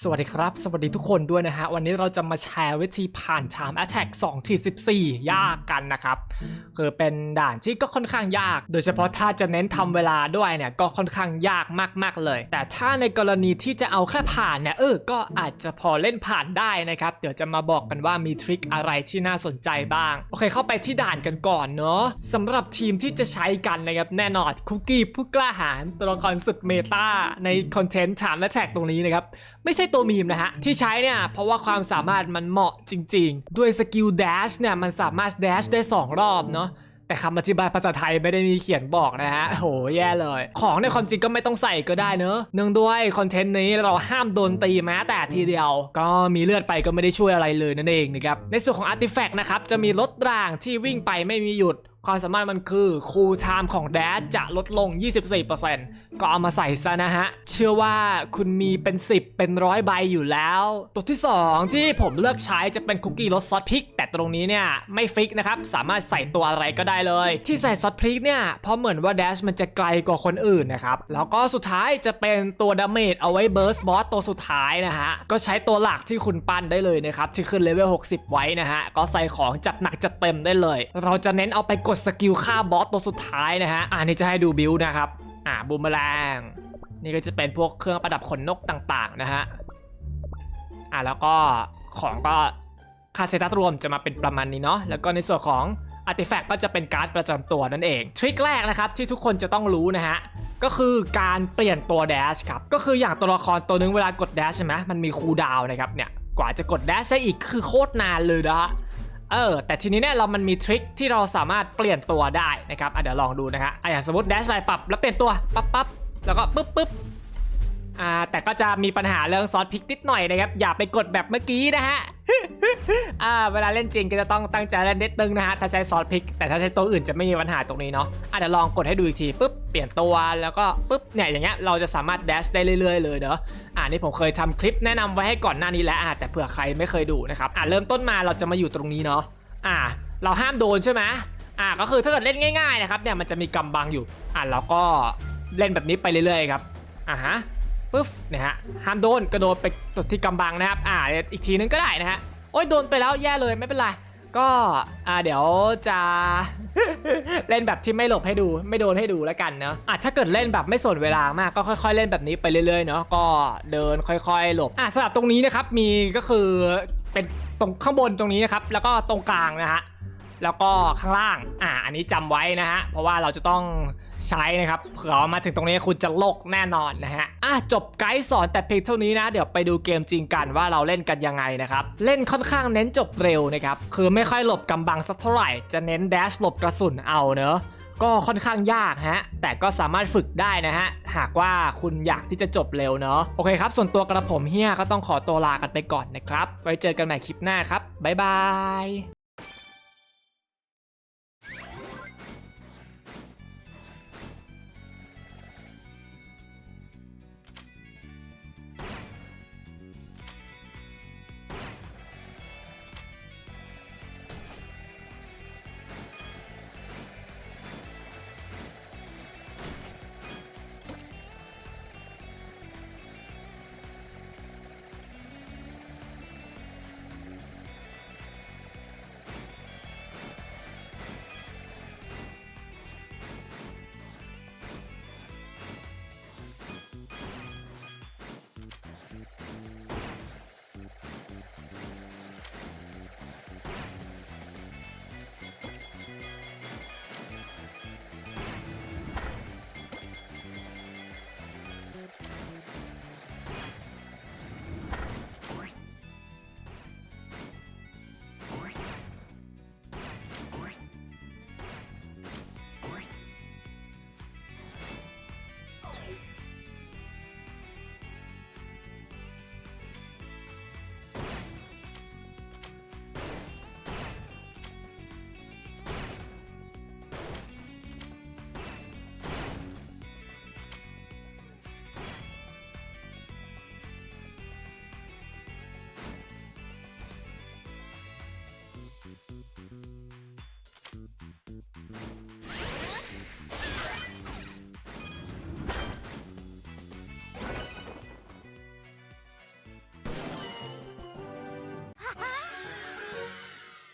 สวัสดีครับ สวัสดีทุกคนด้วยนะฮะ วันนี้เราจะมาแชร์วิธีผ่าน Time Attack 2ขีด14 ยากกันนะครับ คือเป็นด่านที่ก็ค่อนข้างยาก โดยเฉพาะถ้าจะเน้นทำเวลาด้วยเนี่ย ก็ค่อนข้างยากมากๆเลย แต่ถ้าในกรณีที่จะเอาแค่ผ่านเนี่ย เออ ก็อาจจะพอเล่นผ่านได้นะครับ เดี๋ยวจะมาบอกกันว่ามีทริคอะไรที่น่าสนใจบ้าง โอเค เข้าไปที่ด่านกันก่อนเนาะสำหรับทีมที่จะใช้กันนะครับ แน่นอนคุกกี้ผู้กล้าหาญตัวละครสุดเมตาในคอนเทนต์ Time Attack ตรงนี้นะครับ ไม่ใช่ตัวมีมนะฮะ ที่ใช้เนี่ย เพราะว่าความสามารถมันเหมาะจริง ๆ ด้วยสกิล dash เนี่ย มันสามารถ dash ได้ 2 รอบเนาะแต่คำอธิบายภาษาไทยไม่ได้มีเขียนบอกนะฮะโหแย่เลย ของในความจริงก็ไม่ต้องใส่ก็ได้เนอะเนื่องด้วยคอนเทนต์นี้เราห้ามโดนตีแม้แต่ทีเดียว ก็มีเลือดไปก็ไม่ได้ช่วยอะไรเลยนั่นเองนะครับ ในส่วนของอาร์ติแฟกต์นะครับ จะมีรถรางที่วิ่งไปไม่มีหยุดความสามารถมันคือคูลไทม์ของแดดจะลดลง 24%ก็เอามาใส่ซะนะฮะ เชื่อว่าคุณมีเป็น 10 เป็นร้อยใบอยู่แล้ว ตัวที่ 2 ที่ผมเลือกใช้จะเป็นคุกกี้รสซอสพริก แต่ตรงนี้เนี่ยไม่ฟิกนะครับ สามารถใส่ตัวอะไรก็ได้เลย ที่ใส่ซอสพริกเนี่ยเพราะเหมือนว่าแดชมันจะไกลกว่าคนอื่นนะครับ แล้วก็สุดท้ายจะเป็นตัวดาเมจเอาไว้เบิร์สบอสตัวสุดท้ายนะฮะ ก็ใช้ตัวหลักที่คุณปั้นได้เลยนะครับ ที่ขึ้นเลเวล60 ไว้นะฮะ ก็ใส่ของจัดหนักจัดเต็มได้เลย เราจะเน้นเอาไปกดสกิลฆ่าบอสตัวสุดท้ายนะฮะ อ่านี่จะให้ดูบิลนะครับ อ่าบูมแมลงนี่ก็จะเป็นพวกเครื่องประดับขนนกต่างๆนะฮะอ่าแล้วก็ของก็คาเซตัสรวมจะมาเป็นประมาณนี้เนาะแล้วก็ในส่วนของอาร์ติแฟกต์ก็จะเป็นการ์ดประจำตัวนั่นเองทริคแรกนะครับที่ทุกคนจะต้องรู้นะฮะก็คือการเปลี่ยนตัวแดชครับก็คืออย่างตัวละครตัวนึงเวลากดแดชใช่ไหมมันมีคูลดาวน์นะครับเนี่ยกว่าจะกดแดชได้อีกคือโคตรนานเลยนะฮะ เออแต่ทีนี้เนี่ยเรามันมีทริคที่เราสามารถเปลี่ยนตัวได้นะครับอะเดี๋ยวลองดูนะฮะอะอย่างสมมติแดชไลท์ปรับแล้วเปลี่ยนตัวปั๊บปั๊บแล้วก็ปึ๊บปึ๊บอ่าแต่ก็จะมีปัญหาเรื่องซอสพริกนิดหน่อยนะครับอย่าไปกดแบบเมื่อกี้นะฮะ อ่าเวลาเล่นจริงก็จะต้องตั้งใจเล่นนิดนึงนะฮะถ้าใช้ซอสพริก แต่ถ้าใช้ตัวอื่นจะไม่มีปัญหาตรงนี้เนาะอะเดี๋ยวลองกดให้ดูอีกทีปุ๊บเปลี่ยนตัวแล้วก็ปุ๊บเนี่ยอย่างเงี้ยเราจะสามารถแดชได้เรื่อยๆเลยเนาะอ่านี่ผมเคยทำคลิปแนะนำไว้ให้ก่อนหน้านี้แล้วอะแต่เผื่อใครไม่เคยดูนะครับอะเริ่มต้นมาเราจะมาอยู่ตรงนี้เนาะอ่า เราห้ามโดนใช่ไหมอ่าก็คือถ้าเกิดเล่นง่ายๆนะครับเนี่ยมันจะมีกำบังอยู่อะเราก็เล่นแบบนี้ไปเรื่อยๆครับอ่าฮะปุ๊บเนี่ยฮะห้ามโดนกระโดดไปตดที่กำบังนะครับอ่าอีกทีนึงก็ได้นะฮะ โอ้ยโดนไปแล้วแย่เลยไม่เป็นไร ก็อ่าเดี๋ยวจะเล่นแบบที่ไม่หลบให้ดู ไม่โดนให้ดูแล้วกันเนาะอะถ้าเกิดเล่นแบบไม่สนเวลามากก็ค่อยๆ เล่นแบบนี้ไปเรื่อยๆเนาะก็เดินค่อยๆ หลบอะสำหรับตรงนี้นะครับมีก็คือเป็นตรงข้างบนตรงนี้นะครับแล้วก็ตรงกลางนะฮะ แล้วก็ข้างล่างอะอันนี้จำไว้นะฮะเพราะว่าเราจะต้องใช้นะครับเผื่อมาถึงตรงนี้คุณจะโลกแน่นอนนะฮะอะจบไกด์สอนแต่เพียงเท่านี้นะเดี๋ยวไปดูเกมจริงกันว่าเราเล่นกันยังไงนะครับเล่นค่อนข้างเน้นจบเร็วนะครับคือไม่ค่อยหลบกำบังสักเท่าไหร่จะเน้นแดชหลบกระสุนเอาเนอะก็ค่อนข้างยากฮะ แต่ก็สามารถฝึกได้นะฮะ หากว่าคุณอยากที่จะจบเร็วเนอะโอเคครับ ส่วนตัวกระผมเฮียก็ต้องขอตัวลากันไปก่อนนะครับ ไว้เจอกันใหม่คลิปหน้าครับ บ๊ายบาย